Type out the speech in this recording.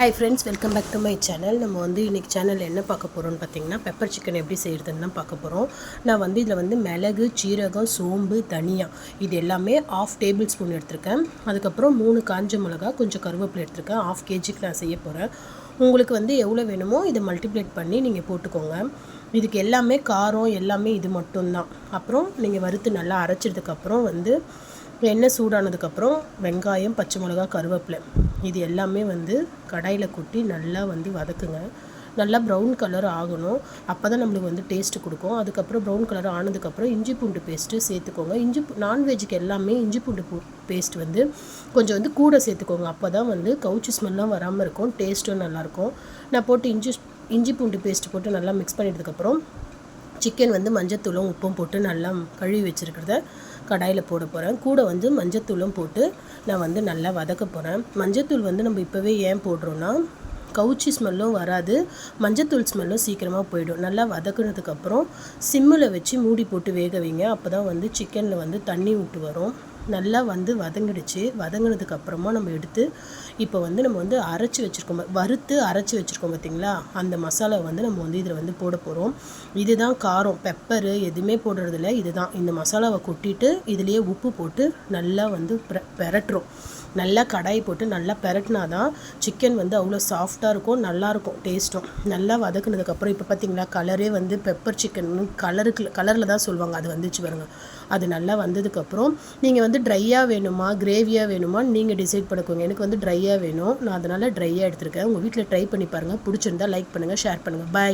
Hi friends welcome back to my channel நம்ம வந்து இன்றைக்கி சேனலில் என்ன பார்க்க போகிறோம்னு பார்த்தீங்கன்னா பெப்பர் சிக்கன் எப்படி செய்கிறதுன்னு தான் பார்க்க போகிறோம் நான் வந்து இதில் வந்து மிளகு சீரகம் சோம்பு தனியா இது எல்லாமே ஆஃப் டேபிள் ஸ்பூன் எடுத்திருக்கேன். அதுக்கப்புறம் மூணு காஞ்ச மிளகா கொஞ்சம் கருவேப்பிலை எடுத்திருக்கேன். ஆஃப் கேஜிக்கு நான் செய்ய போகிறேன் உங்களுக்கு வந்து எவ்வளோ வேணுமோ இதை மல்டிப்ளேட் பண்ணி நீங்கள் போட்டுக்கோங்க. இதுக்கு எல்லாமே காரம் எல்லாமே இது மட்டும்தான். அப்புறம் நீங்கள் வறுத்து நல்லா அரைச்சதுக்கப்புறம் வந்து எண்ணெய் சூடானதுக்கப்புறம் வெங்காயம் பச்சை மிளகா கருவேப்பிலை. இது எல்லாமே வந்து கடாயில் கொட்டி நல்லா வந்து வதக்குங்க. நல்லா ப்ரௌன் கலர் ஆகணும். அப்போ தான் நம்மளுக்கு வந்து டேஸ்ட்டு கொடுக்கும். அதுக்கப்புறம் ப்ரௌன் கலர் ஆனதுக்கப்புறம் இஞ்சி பூண்டு பேஸ்ட்டு சேர்த்துக்கோங்க. இஞ்சி நான்வெஜ்ஜுக்கு எல்லாமே இஞ்சி பூண்டு பூ பேஸ்ட் வந்து கொஞ்சம் வந்து கூட சேர்த்துக்கோங்க. அப்போ தான் வந்து கவுச்சி ஸ்மெல்லாம் வராமல் இருக்கும். டேஸ்ட்டும் நல்லாயிருக்கும் நான் போட்டு இஞ்சி இஞ்சி பூண்டு பேஸ்ட் போட்டு நல்லா மிக்ஸ் பண்ணிட்டதுக்கப்புறம் சிக்கன் வந்து மஞ்சத்தூளும் உப்பும் போட்டு நல்லா கழுவி வச்சுருக்கிறத கடாயில் போட போகிறேன் கூட வந்து மஞ்சத்தூளும் போட்டு நான் வந்து நல்லா வதக்க போகிறேன் மஞ்சத்தூள் வந்து நம்ம இப்போவே ஏன் போடுறோன்னா கவுச்சி ஸ்மெல்லும் வராது. மஞ்சத்தூள் ஸ்மெல்லும் சீக்கிரமாக போயிடும். நல்லா வதக்குனதுக்கப்புறம் சிம்மில் வச்சு மூடி போட்டு வேக வைங்க. அப்போ தான் வந்து சிக்கனில் வந்து தண்ணி விட்டு வரும். நல்லா வந்து வதங்கிடுச்சு. வதங்கினதுக்கு அப்புறமா நம்ம எடுத்து இப்போ வந்து நம்ம வந்து அரைச்சி வச்சுருக்கோம். வறுத்து அரைச்சி வச்சுருக்கோம் பார்த்திங்களா அந்த மசாலா வந்து நம்ம வந்து இதில் வந்து போட போகிறோம் இதுதான் காரம். பெப்பரு எதுவுமே போடுறதில்ல. இதுதான். இந்த மசாலாவை கொட்டிட்டு இதுலேயே உப்பு போட்டு நல்லா வந்து பெரட்டுறோம். நல்லா கடாய் போட்டு நல்லா பெரட்டினா தான் சிக்கன் வந்து அவ்வளோ சாஃப்டாக இருக்கும் நல்லாயிருக்கும் டேஸ்ட்டும் நல்லா வதக்குனதுக்கப்புறம் இப்போ பார்த்தீங்களா கலரே வந்து பெப்பர் சிக்கன் கலருக்கு கலரில் தான் சொல்லுவாங்க. அது வந்துச்சு பாருங்கள் அது நல்லா வந்ததுக்கப்புறம் நீங்கள் வந்து ட்ரையாக வேணுமா கிரேவியாக வேணுமா நீங்கள் டிசைட் பண்ணிக்கோங்க. எனக்கு வந்து ட்ரையாக வேணும். நான் அதனால் ட்ரையாக எடுத்துருக்கேன். உங்கள் வீட்டில் ட்ரை பண்ணி பாருங்கள் பிடிச்சிருந்தா லைக் பண்ணுங்கள் ஷேர் பண்ணுங்கள் பாய்